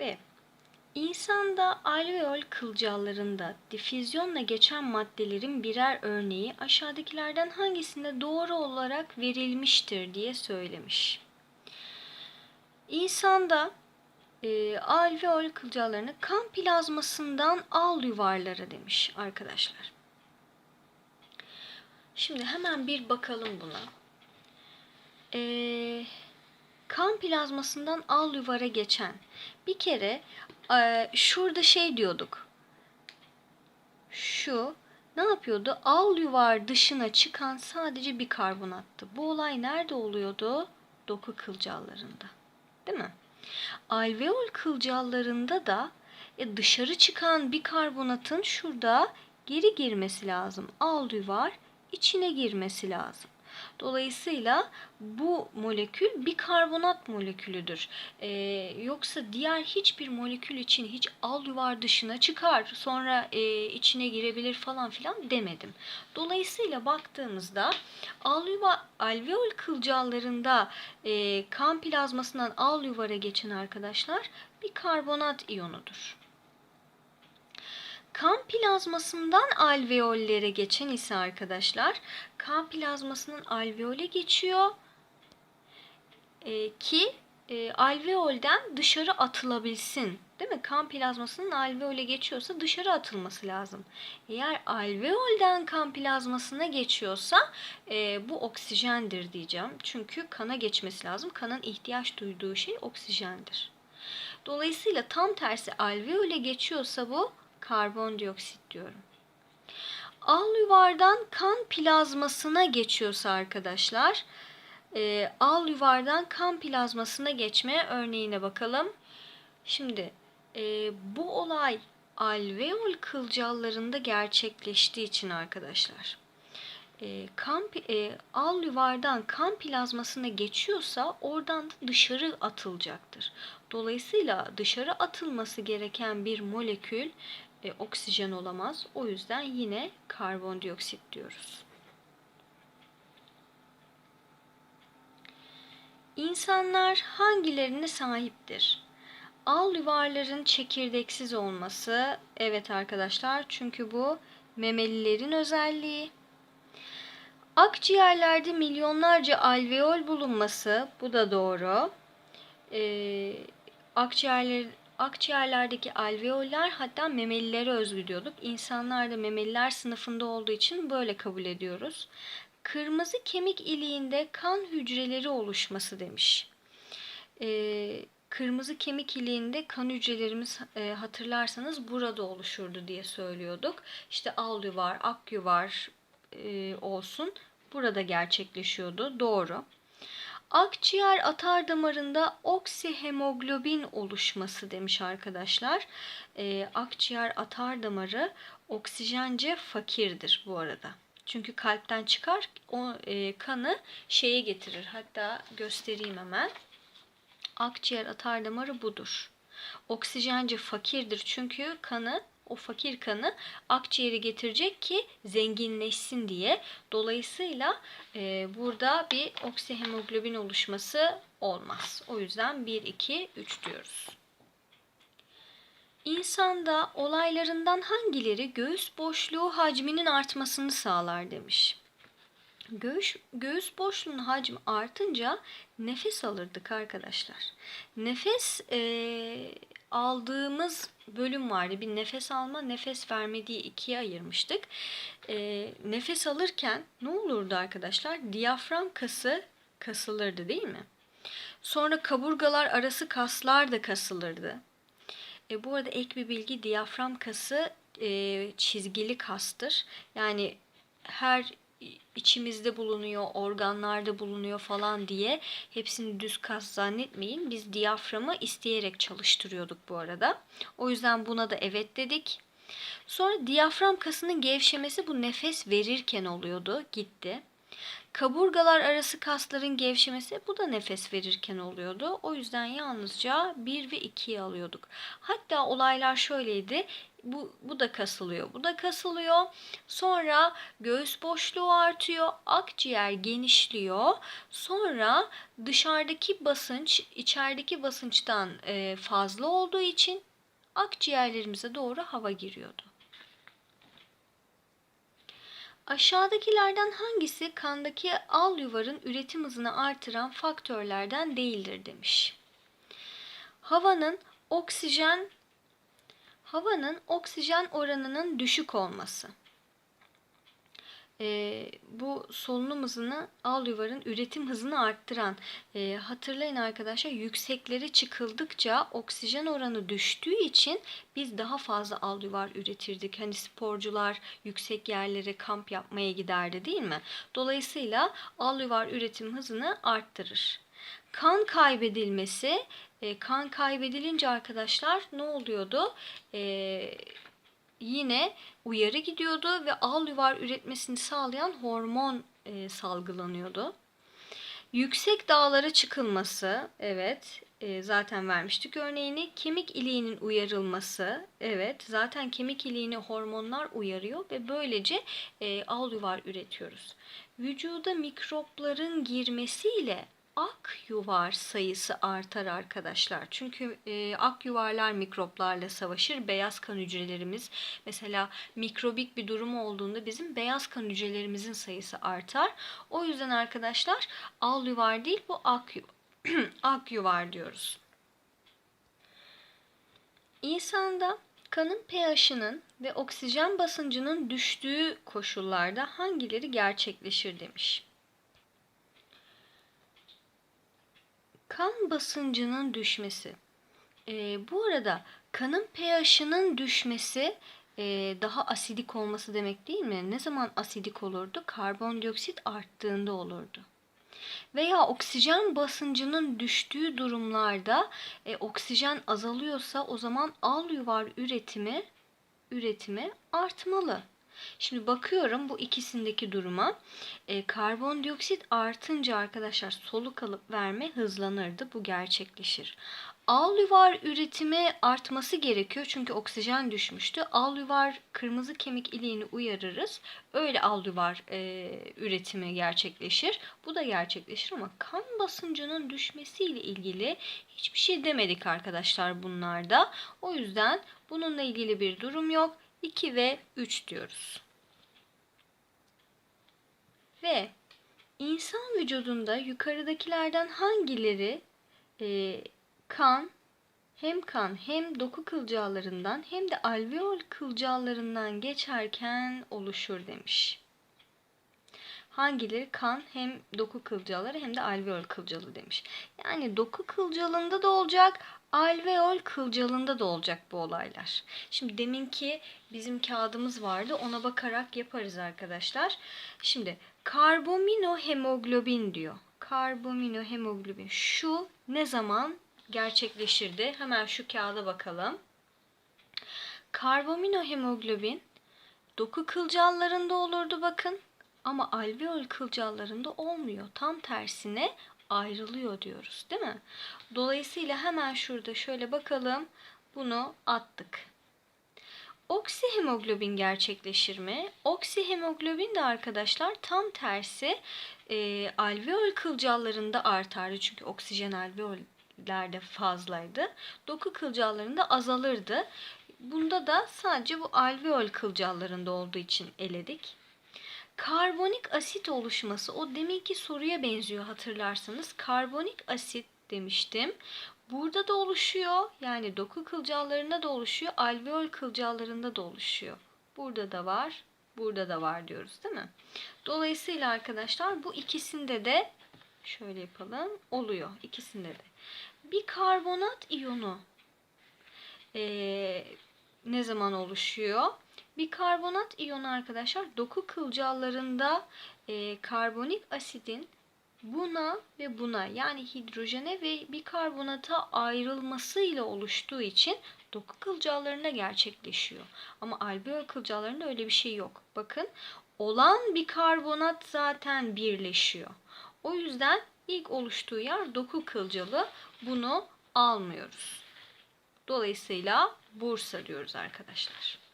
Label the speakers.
Speaker 1: ve insanda alveol kılcallarında difüzyonla geçen maddelerin birer örneği aşağıdakilerden hangisinde doğru olarak verilmiştir diye söylemiş. İnsanda e, alveol kılcallarını kan plazmasından al yuvarlara demiş arkadaşlar. Şimdi hemen bir bakalım buna. Ee, kan plazmasından al yuvara geçen. Bir kere e, şurada şey diyorduk. Şu ne yapıyordu? Al yuvar dışına çıkan sadece bir karbonattı. Bu olay nerede oluyordu? Doku kılcallarında. Değil mi? Alveol kılcallarında da e, dışarı çıkan bir karbonatın şurada geri girmesi lazım. Al yuvar içine girmesi lazım. Dolayısıyla bu molekül bir karbonat molekülüdür. Ee, yoksa diğer hiçbir molekül için hiç al yuvar dışına çıkar, sonra e, içine girebilir falan filan demedim. Dolayısıyla baktığımızda al yuvar, alveol kılcallarında e, kan plazmasından al yuvara geçen arkadaşlar bir karbonat iyonudur. Kan plazmasından alveollere geçen ise arkadaşlar kan plazmasının alveole geçiyor e, ki e, alveolden dışarı atılabilsin. Değil mi? Kan plazmasının alveole geçiyorsa dışarı atılması lazım. Eğer alveolden kan plazmasına geçiyorsa e, bu oksijendir diyeceğim. Çünkü kana geçmesi lazım. Kanın ihtiyaç duyduğu şey oksijendir. Dolayısıyla tam tersi alveole geçiyorsa bu karbondioksit diyorum. Al yuvardan kan plazmasına geçiyorsa arkadaşlar, e, al yuvardan kan plazmasına geçmeye örneğine bakalım. Şimdi e, bu olay alveol kılcallarında gerçekleştiği için arkadaşlar e, kan e, al yuvardan kan plazmasına geçiyorsa oradan da dışarı atılacaktır. Dolayısıyla dışarı atılması gereken bir molekül e, oksijen olamaz. O yüzden yine karbondioksit diyoruz. İnsanlar hangilerine sahiptir? Al yuvarların çekirdeksiz olması. Evet arkadaşlar çünkü bu memelilerin özelliği. Akciğerlerde milyonlarca alveol bulunması. Bu da doğru. Ee, akciğerler, akciğerlerdeki alveoller hatta memelilere özgü diyorduk. İnsanlar da memeliler sınıfında olduğu için böyle kabul ediyoruz. Kırmızı kemik iliğinde kan hücreleri oluşması demiş. Ee, kırmızı kemik iliğinde kan hücrelerimiz e, hatırlarsanız burada oluşurdu diye söylüyorduk. İşte al yuvar, ak yuvar e, olsun burada gerçekleşiyordu. Doğru. Akciğer atar damarında oksihemoglobin oluşması demiş arkadaşlar. E, akciğer atar damarı oksijence fakirdir bu arada. Çünkü kalpten çıkar o e, kanı şeye getirir. Hatta göstereyim hemen. Akciğer atar damarı budur. Oksijence fakirdir çünkü kanı o fakir kanı akciğeri getirecek ki zenginleşsin diye. Dolayısıyla e, burada bir oksihemoglobin oluşması olmaz. O yüzden 1, 2, 3 diyoruz. İnsanda olaylarından hangileri göğüs boşluğu hacminin artmasını sağlar demiş. Göğüs, göğüs boşluğunun hacmi artınca nefes alırdık arkadaşlar. Nefes e, aldığımız bölüm vardı. Bir nefes alma, nefes verme diye ikiye ayırmıştık. E, nefes alırken ne olurdu arkadaşlar? Diyafram kası kasılırdı değil mi? Sonra kaburgalar arası kaslar da kasılırdı. E, bu arada ek bir bilgi diyafram kası e, çizgili kastır. Yani her içimizde bulunuyor, organlarda bulunuyor falan diye hepsini düz kas zannetmeyin. Biz diyaframı isteyerek çalıştırıyorduk bu arada. O yüzden buna da evet dedik. Sonra diyafram kasının gevşemesi bu nefes verirken oluyordu, gitti. Kaburgalar arası kasların gevşemesi bu da nefes verirken oluyordu. O yüzden yalnızca 1 ve 2'yi alıyorduk. Hatta olaylar şöyleydi. Bu, bu da kasılıyor. Bu da kasılıyor. Sonra göğüs boşluğu artıyor. Akciğer genişliyor. Sonra dışarıdaki basınç içerideki basınçtan e, fazla olduğu için akciğerlerimize doğru hava giriyordu. Aşağıdakilerden hangisi kandaki al yuvarın üretim hızını artıran faktörlerden değildir demiş. Havanın oksijen havanın oksijen oranının düşük olması. Ee, bu solunum hızını al yuvarın üretim hızını arttıran. Ee, hatırlayın arkadaşlar yüksekleri çıkıldıkça oksijen oranı düştüğü için biz daha fazla al yuvar üretirdik. Hani sporcular yüksek yerlere kamp yapmaya giderdi değil mi? Dolayısıyla al yuvar üretim hızını arttırır. Kan kaybedilmesi, e, kan kaybedilince arkadaşlar ne oluyordu? E, yine uyarı gidiyordu ve al yuvar üretmesini sağlayan hormon e, salgılanıyordu. Yüksek dağlara çıkılması, evet e, zaten vermiştik örneğini. Kemik iliğinin uyarılması, evet zaten kemik iliğini hormonlar uyarıyor ve böylece e, al yuvar üretiyoruz. Vücuda mikropların girmesiyle ak yuvar sayısı artar arkadaşlar. Çünkü e, ak yuvarlar mikroplarla savaşır. Beyaz kan hücrelerimiz mesela mikrobik bir durum olduğunda bizim beyaz kan hücrelerimizin sayısı artar. O yüzden arkadaşlar al yuvar değil bu ak, ak yuvar diyoruz. İnsanda kanın pH'ının ve oksijen basıncının düştüğü koşullarda hangileri gerçekleşir demiş. Kan basıncının düşmesi. E, bu arada kanın pH'ının düşmesi e, daha asidik olması demek değil mi? Ne zaman asidik olurdu? Karbondioksit arttığında olurdu. Veya oksijen basıncının düştüğü durumlarda e, oksijen azalıyorsa o zaman al yuvar üretimi üretimi artmalı. Şimdi bakıyorum bu ikisindeki duruma. E, karbondioksit artınca arkadaşlar soluk alıp verme hızlanırdı. Bu gerçekleşir. Al yuvar üretimi artması gerekiyor çünkü oksijen düşmüştü. Al yuvar kırmızı kemik iliğini uyarırız. Öyle al yuvar e, üretimi gerçekleşir. Bu da gerçekleşir ama kan basıncının düşmesiyle ilgili hiçbir şey demedik arkadaşlar bunlarda. O yüzden bununla ilgili bir durum yok. 2 ve 3 diyoruz. Ve insan vücudunda yukarıdakilerden hangileri e, kan hem kan hem doku kılcallarından hem de alveol kılcallarından geçerken oluşur demiş. Hangileri kan hem doku kılcalları hem de alveol kılcalı demiş. Yani doku kılcalında da olacak, alveol kılcalında da olacak bu olaylar. Şimdi deminki bizim kağıdımız vardı. Ona bakarak yaparız arkadaşlar. Şimdi karbaminohemoglobin diyor. Karbaminohemoglobin. Şu ne zaman gerçekleşirdi? Hemen şu kağıda bakalım. Karbaminohemoglobin doku kılcallarında olurdu bakın. Ama alveol kılcallarında olmuyor. Tam tersine ayrılıyor diyoruz değil mi? Dolayısıyla hemen şurada şöyle bakalım. Bunu attık. Oksihemoglobin gerçekleşir mi? Oksihemoglobin de arkadaşlar tam tersi e, alveol kılcallarında artardı. Çünkü oksijen alveollerde fazlaydı. Doku kılcallarında azalırdı. Bunda da sadece bu alveol kılcallarında olduğu için eledik. Karbonik asit oluşması o deminki soruya benziyor hatırlarsanız. Karbonik asit demiştim. Burada da oluşuyor. Yani doku kılcallarında da oluşuyor. Alveol kılcallarında da oluşuyor. Burada da var. Burada da var diyoruz değil mi? Dolayısıyla arkadaşlar bu ikisinde de şöyle yapalım. Oluyor. ikisinde de. Bir karbonat iyonu ee, ne zaman oluşuyor? Bir karbonat iyonu arkadaşlar doku kılcallarında e, karbonik asidin buna ve buna yani hidrojene ve bir karbonata ayrılmasıyla oluştuğu için doku kılcallarında gerçekleşiyor. Ama alveol kılcallarında öyle bir şey yok. Bakın olan bir karbonat zaten birleşiyor. O yüzden ilk oluştuğu yer doku kılcalı. Bunu almıyoruz. Dolayısıyla Bursa diyoruz arkadaşlar.